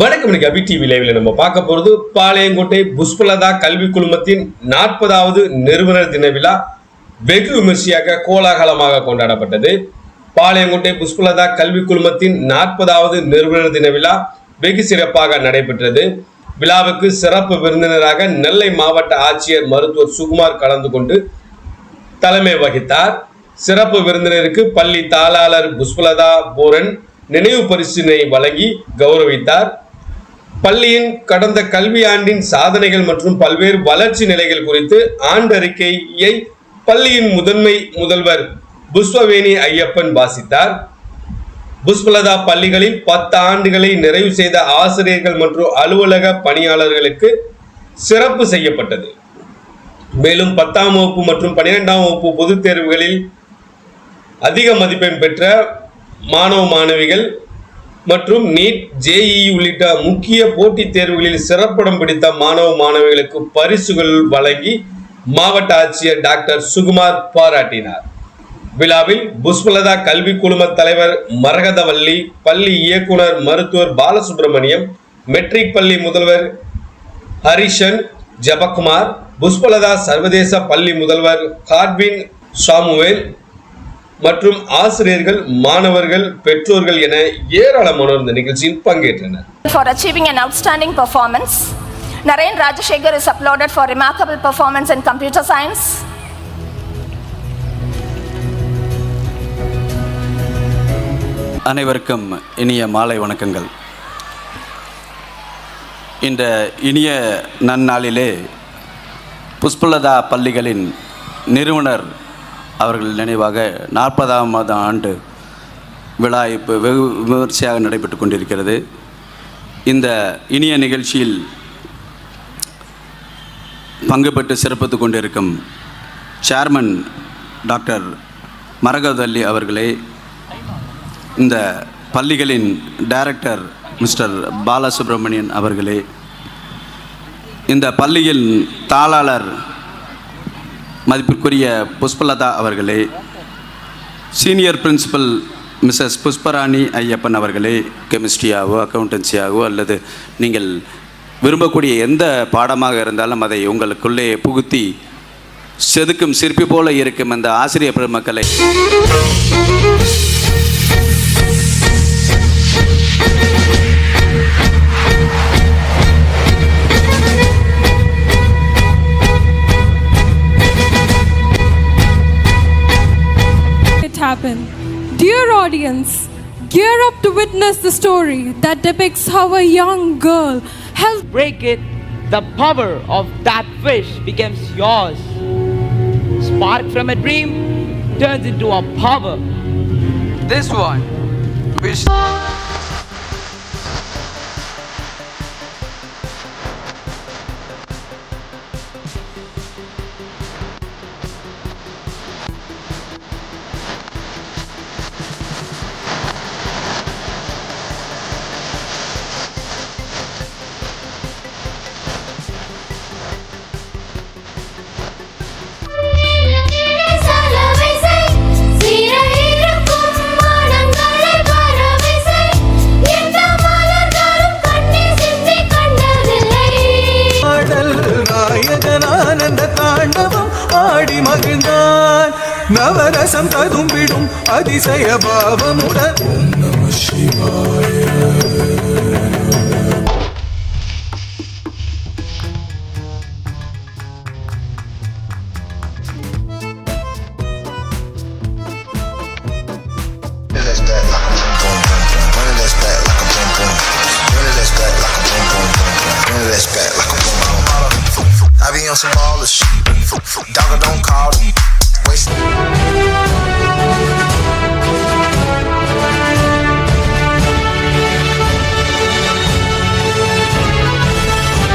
வணக்கம் இன்னைக்கு அபி டிவி லைவ்ல நம்ம பார்க்க போறது பாளையங்கோட்டை புஷ்பலதா கல்வி குழுமத்தின் நாற்பதாவது நிறுவனர் தின விழா. வெகு விமர்சையாக கோலாகலமாக கொண்டாடப்பட்டது. பாளையங்கோட்டை புஷ்பலதா கல்வி குழுமத்தின் நாற்பதாவது நிறுவனர் தின விழா வெகு சிறப்பாக நடைபெற்றது. விழாவுக்கு சிறப்பு விருந்தினராக நெல்லை மாவட்ட ஆட்சியர் மருத்துவர் சுகுமார் கலந்து கொண்டு தலைமை வகித்தார். சிறப்பு விருந்தினருக்கு பள்ளி தாளாளர் புஷ்பலதா பூரன் நினைவு பரிசினை வழங்கி கௌரவித்தார். பள்ளியின் கடந்த கல்வி ஆண்டின் சாதனைகள் மற்றும் பல்வேறு வளர்ச்சி நிலைகள் குறித்து ஆண்டறிக்கையை பள்ளியின் முதன்மை முதல்வர் புஷ்பவேணி ஐயப்பன் வாசித்தார். புஷ்பலதா பள்ளிகளில் பத்து ஆண்டுகளை நிறைவு செய்த ஆசிரியர்கள் மற்றும் அலுவலக பணியாளர்களுக்கு சிறப்பு செய்யப்பட்டது. மேலும் பத்தாம் வகுப்பு மற்றும் பன்னிரெண்டாம் வகுப்பு பொதுத் தேர்வுகளில் அதிக மதிப்பெண் பெற்ற மாணவ மாணவிகள் மற்றும் நீட் ஜேஇ உள்ளிட்ட முக்கிய போட்டித் தேர்வுகளில் சிறப்பிடம் பிடித்த மாணவ மாணவிகளுக்கு பரிசுகள் வழங்கி மாவட்ட ஆட்சியர் டாக்டர் சுகுமார் பாராட்டினார். விழாவில் புஷ்பலதா கல்வி குழும தலைவர் மரகதவல்லி பள்ளி இயக்குனர் மருத்துவர் பாலசுப்ரமணியம் மெட்ரிக் பள்ளி முதல்வர் ஹரிஷன் ஜபக்குமார் புஷ்பலதா சர்வதேச பள்ளி முதல்வர் கார்பின் சாமுவேல் மற்றும் ஆசிரியர்கள் மாணவர்கள் பெற்றோர்கள் என ஏராளமானோர் இந்த நிகழ்ச்சியில் பங்கேற்றனர் for achieving an outstanding performance. Narayan Rajashekhar is applauded for remarkable performance in computer science. அனைவருக்கும் இனிய மாலை வணக்கங்கள் இந்த இனிய நன்னாளிலே புஷ்பலதா பள்ளிகளின் நிறுவனர் அவர்கள் நினைவாக நாற்பதாம் ஆண்டு விழா இப்போ வெகு விமர்சையாக நடைபெற்று கொண்டிருக்கிறது. இந்த இனிய நிகழ்ச்சியில் பங்கு பெற்று சிறப்பித்து கொண்டிருக்கும் சேர்மன் டாக்டர் மரகதல்லி அவர்களே இந்த பள்ளிகளின் டைரக்டர் மிஸ்டர் பாலசுப்ரமணியன் அவர்களே இந்த பள்ளியின் தாளாளர் மதிப்பிற்குரிய புஷ்பலதா அவர்களே senior principal mrs Pushparani Ayyappan அவர்களே கெமிஸ்ட்ரியாகவோ அக்கௌண்டன்சியாகவோ அல்லது நீங்கள் விரும்பக்கூடிய எந்த பாடமாக இருந்தாலும் அதை உங்களுக்குள்ளே புகுத்தி செதுக்கும் சிற்பி போல இருக்கும் அந்த ஆசிரியர் பெருமக்களை. it audience, gear up to witness the story that depicts how a young girl helped break it, the power of that fish becomes yours. Spark from a dream turns into a power. This one, which ஆனந்த தாண்டவம் ஆடி மகிழ்ந்தான் நவரசம் ததும்பிடும் அதிசய பாவமுடன். be on some ballers. shit. Dogger don't call them. Waste.